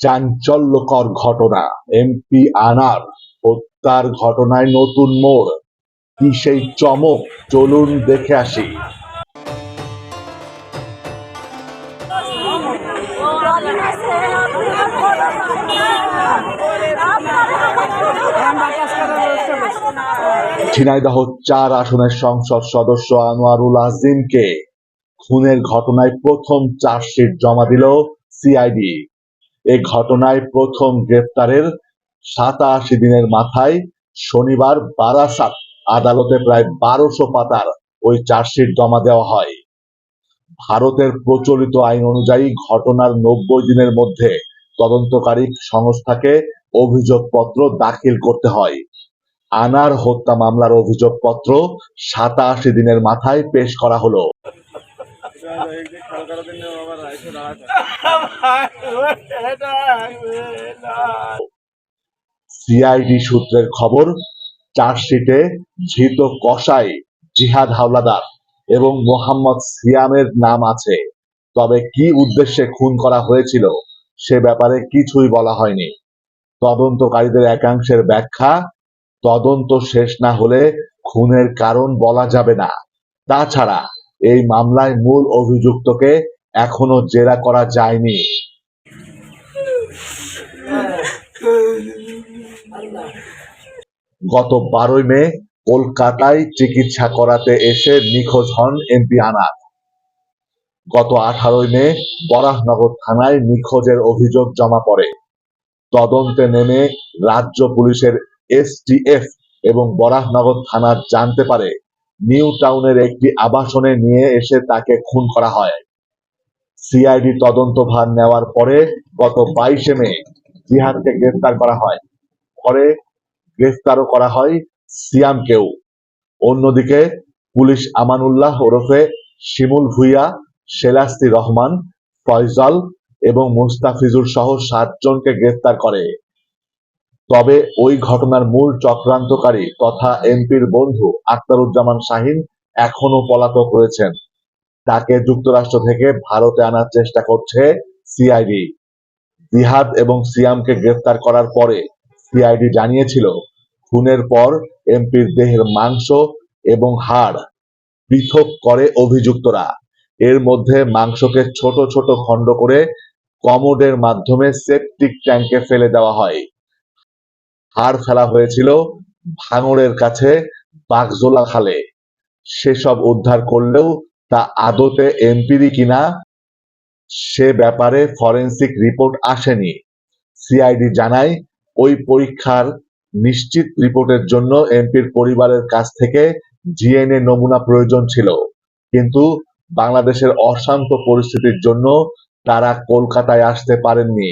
চাঞ্চল্যকর ঘটনা। এমপি আনার হত্যার ঘটনায় নতুন মোড়। কি সেই চমক? চলুন দেখে আসি। ঝিনাইদহ চার আসনের সংসদ সদস্য আনোয়ারুল আজিমকে খুনের ঘটনায় প্রথম চার্জশিট জমা দিল সিআইডি। এ ঘটনায় প্রথম গ্রেপ্তারের সাতাশি দিনের মাথায় শনিবার বারাসাত আদালতে প্রায় বারোশো পাতার ওই চার্জশিট জমা দেওয়া হয়। ভারতের প্রচলিত আইন অনুযায়ী ঘটনার নব্বই দিনের মধ্যে তদন্তকারী সংস্থাকে অভিযোগপত্র দাখিল করতে হয়। আনার হত্যা মামলার অভিযোগপত্র সাতাশি দিনের মাথায় পেশ করা হলো। সিআইডি সূত্রের খবর, চার্জশিটে ধৃত কসাই জিহাদ হাওলাদার এবং মোহাম্মদ সিয়ামের নাম আছে। তবে কি উদ্দেশ্যে খুন করা হয়েছিল, সে ব্যাপারে কিছুই বলা হয়নি। তদন্তকারীদের একাংশের ব্যাখ্যা, তদন্ত শেষ না হলে খুনের কারণ বলা যাবে না। তাছাড়া এই মামলায় মূল অভিযুক্তকে এখনও জেরা করা যায়নি। গত বারোই মে কলকাতায় চিকিৎসা করাতে এসে নিখোঁজ হন এমপি আনার গত আঠারোই মে বরাহনগর থানায় নিখোঁজের অভিযোগ জমা পড়ে। তদন্তে নেমে রাজ্য পুলিশের এসটিএফ এবং বরাহনগর থানার জানতে পারে নিউ টাউনের একটি আবাসনে নিয়ে এসে তাকে খুন করা হয়। সিআইডি তদন্তভার নেওয়ার পরে গত বাইশে মে জিহাদকে গ্রেফতার করা হয়। পরে গ্রেফতারও করা হয় সিয়ামকেও। অন্যদিকে পুলিশ আমানুল্লাহ ওরফে শিমুল ভুইয়া সেলাস্তি রহমান, ফয়জল এবং মুস্তাফিজুর সহ সাতজনকে গ্রেফতার করে। তবে ওই ঘটনার মূল চক্রান্তকারী তথা এমপির বন্ধু আক্তারুজ্জামান শাহিন এখনও পলাতক রয়েছেন। তাকে যুক্তরাষ্ট্র থেকে ভারতে আনার চেষ্টা করছে সিআইডি। জিহাদ এবং সিয়ামকে গ্রেফতার করার পরে সিআইডি জানিয়েছিল, খুনের পর এমপির দেহের মাংস এবং হাড় পৃথক করে অভিযুক্তরা। এর মধ্যে মাংসকে ছোট ছোট খণ্ড করে কমোডের মাধ্যমে সেপটিক ট্যাঙ্কে ফেলে দেওয়া হয়। হাড় ফেলা হয়েছিল ভাঙড়ের কাছে বাগজোলা খালে। সেসব উদ্ধার করলেও তা আদতে এমপিরই কিনা সে ব্যাপারে ফরেন্সিক রিপোর্ট আসেনি। সিআইডি জানায়, ওই পরীক্ষার নিশ্চিত রিপোর্টের জন্য এমপির পরিবারের কাছ থেকে জিএনএ নমুনা প্রয়োজন ছিল। কিন্তু বাংলাদেশের অশান্ত পরিস্থিতির জন্য তারা কলকাতায় আসতে পারেননি।